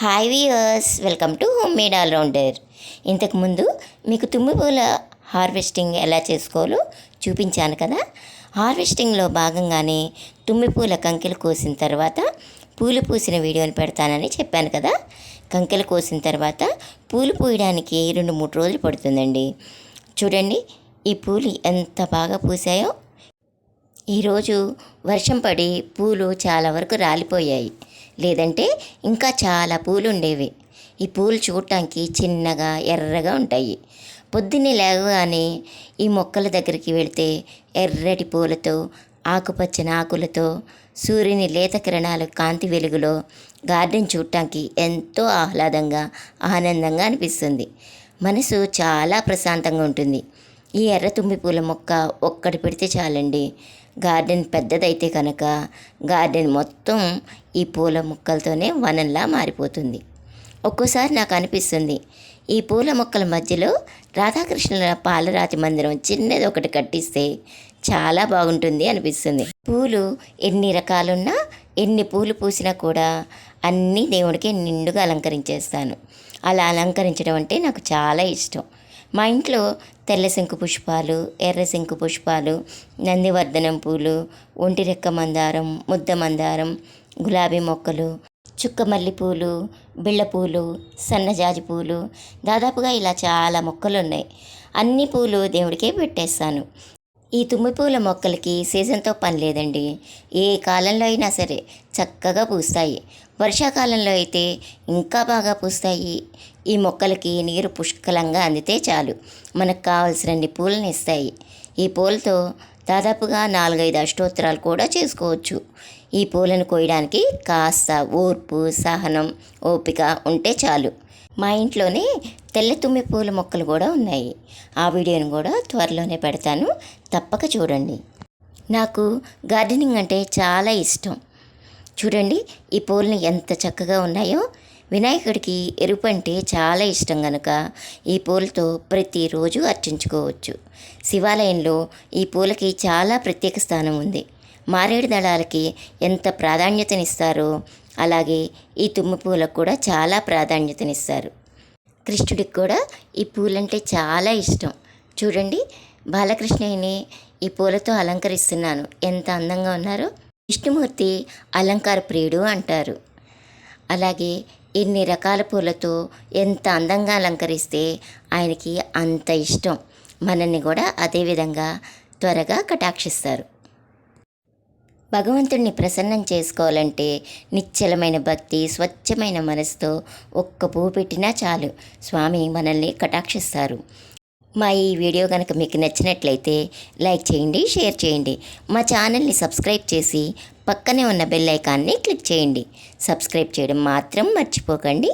Hi viewers welcome to home made all rounder ఇంతకుముందు మీకు తుమ్మి పూల హార్వెస్టింగ్ ఎలా చేసుకోవాలో చూపించాను కదా? హార్వెస్టింగ్లో భాగంగానే తుమ్మి పూల కంకెలు కోసిన తర్వాత పూలు పూసిన వీడియోని పెడతానని చెప్పాను కదా? కంకెలు కోసిన తర్వాత పూలు పూయడానికి రెండు మూడు రోజులు పడుతుందండి. చూడండి ఈ పూలు ఎంత బాగా పూసాయో. ఈరోజు వర్షం పడి పూలు చాలా వరకు రాలిపోయాయి. లేదంటే ఇంకా చాలా పూలు ఉండేవి ఈ పూలు చూడటానికి చిన్నగా ఎర్రగా ఉంటాయి. పొద్దున్నే లేవగానే ఈ మొక్కల దగ్గరికి వెళితే ఎర్రటి పూలతో ఆకుపచ్చని ఆకులతో సూర్యుని లేత కిరణాల కాంతి వెలుగులో గార్డెన్ చూడటానికి ఎంతో ఆహ్లాదంగా ఆనందంగా అనిపిస్తుంది. మనసు చాలా ప్రశాంతంగా ఉంటుంది. ఈ ఎర్ర తుమ్మి పూల మొక్క ఒక్కటి పెడితే చాలండి. గార్డెన్ పెద్దదైతే కనుక గార్డెన్ మొత్తం ఈ పూల మొక్కలతోనే వనంలా మారిపోతుంది. ఒక్కోసారి నాకు అనిపిస్తుంది ఈ పూల మొక్కల మధ్యలో రాధాకృష్ణుల పాలరాతి మందిరం చిన్నది ఒకటి కట్టిస్తే చాలా బాగుంటుంది అనిపిస్తుంది. పూలు ఎన్ని రకాలున్నా ఎన్ని పూలు పూసినా కూడా అన్నీ దేవుడికి నిండుగా అలంకరించేస్తాను. అలా అలంకరించడం అంటే నాకు చాలా ఇష్టం. మా ఇంట్లో తెల్ల శంకు పుష్పాలు ఎర్ర శంకు పుష్పాలు నందివర్ధనం పూలు ఒంటిరెక్క మందారం ముద్ద మందారం గులాబీ మొక్కలు చుక్క మల్లెపూలు బిళ్ళపూలు సన్నజాజి పూలు. దాదాపుగా ఇలా చాలా మొక్కలు ఉన్నాయి. అన్ని పూలు దేవుడికే పెట్టేస్తాను. ఈ తుమ్మి పూల మొక్కలకి సీజన్తో పని లేదండి. ఏ కాలంలో అయినా సరే చక్కగా పూస్తాయి. వర్షాకాలంలో అయితే ఇంకా బాగా పూస్తాయి. ఈ మొక్కలకి నీరు పుష్కలంగా అందితే చాలు. మనకు కావలసినన్ని పూలను ఇస్తాయి. ఈ పూలతో దాదాపుగా నాలుగైదు అష్టోత్తరాలు కూడా చేసుకోవచ్చు. ఈ పూలను కోయడానికి కాస్త ఓర్పు సహనం ఓపిక ఉంటే చాలు. మా ఇంట్లోనే తెల్ల తుమ్మి పూల మొక్కలు కూడా ఉన్నాయి. ఆ వీడియోని కూడా త్వరలోనే పెడతాను. తప్పక చూడండి. నాకు గార్డెనింగ్ అంటే చాలా ఇష్టం. చూడండి ఈ పూలను ఎంత చక్కగా ఉన్నాయో. వినాయకుడికి ఎరుపు అంటే చాలా ఇష్టం కనుక ఈ పూలతో ప్రతిరోజు అర్చించుకోవచ్చు. శివాలయంలో ఈ పూలకి చాలా ప్రత్యేక స్థానం ఉంది. మారేడు దళాలకి ఎంత ప్రాధాన్యతనిస్తారో అలాగే ఈ తుమ్మి పూలకు కూడా చాలా ప్రాధాన్యతనిస్తారు. కృష్ణుడికి కూడా ఈ పూలంటే చాలా ఇష్టం. చూడండి బాలకృష్ణయ్యని ఈ పూలతో అలంకరిస్తున్నాను. ఎంత అందంగా ఉన్నారో విష్ణుమూర్తి అలంకార ప్రియుడు అంటారు. అలాగే ఇన్ని రకాల పూలతో ఎంత అందంగా అలంకరిస్తే ఆయనకి అంత ఇష్టం. మనల్ని కూడా అదేవిధంగా త్వరగా కటాక్షిస్తారు. భగవంతుణ్ణి ప్రసన్నం చేసుకోవాలంటే నిశ్చలమైన భక్తి స్వచ్ఛమైన మనసుతో ఒక్క పువ్వు పెట్టినా చాలు. స్వామి మనల్ని కటాక్షిస్తారు. మా ఈ వీడియో కనుక మీకు నచ్చినట్లయితే లైక్ చేయండి షేర్ చేయండి. మా ఛానల్ని సబ్స్క్రైబ్ చేసి పక్కనే ఉన్న బెల్ ఐకాన్ని క్లిక్ చేయండి. సబ్స్క్రైబ్ చేయడం మాత్రం మర్చిపోకండి.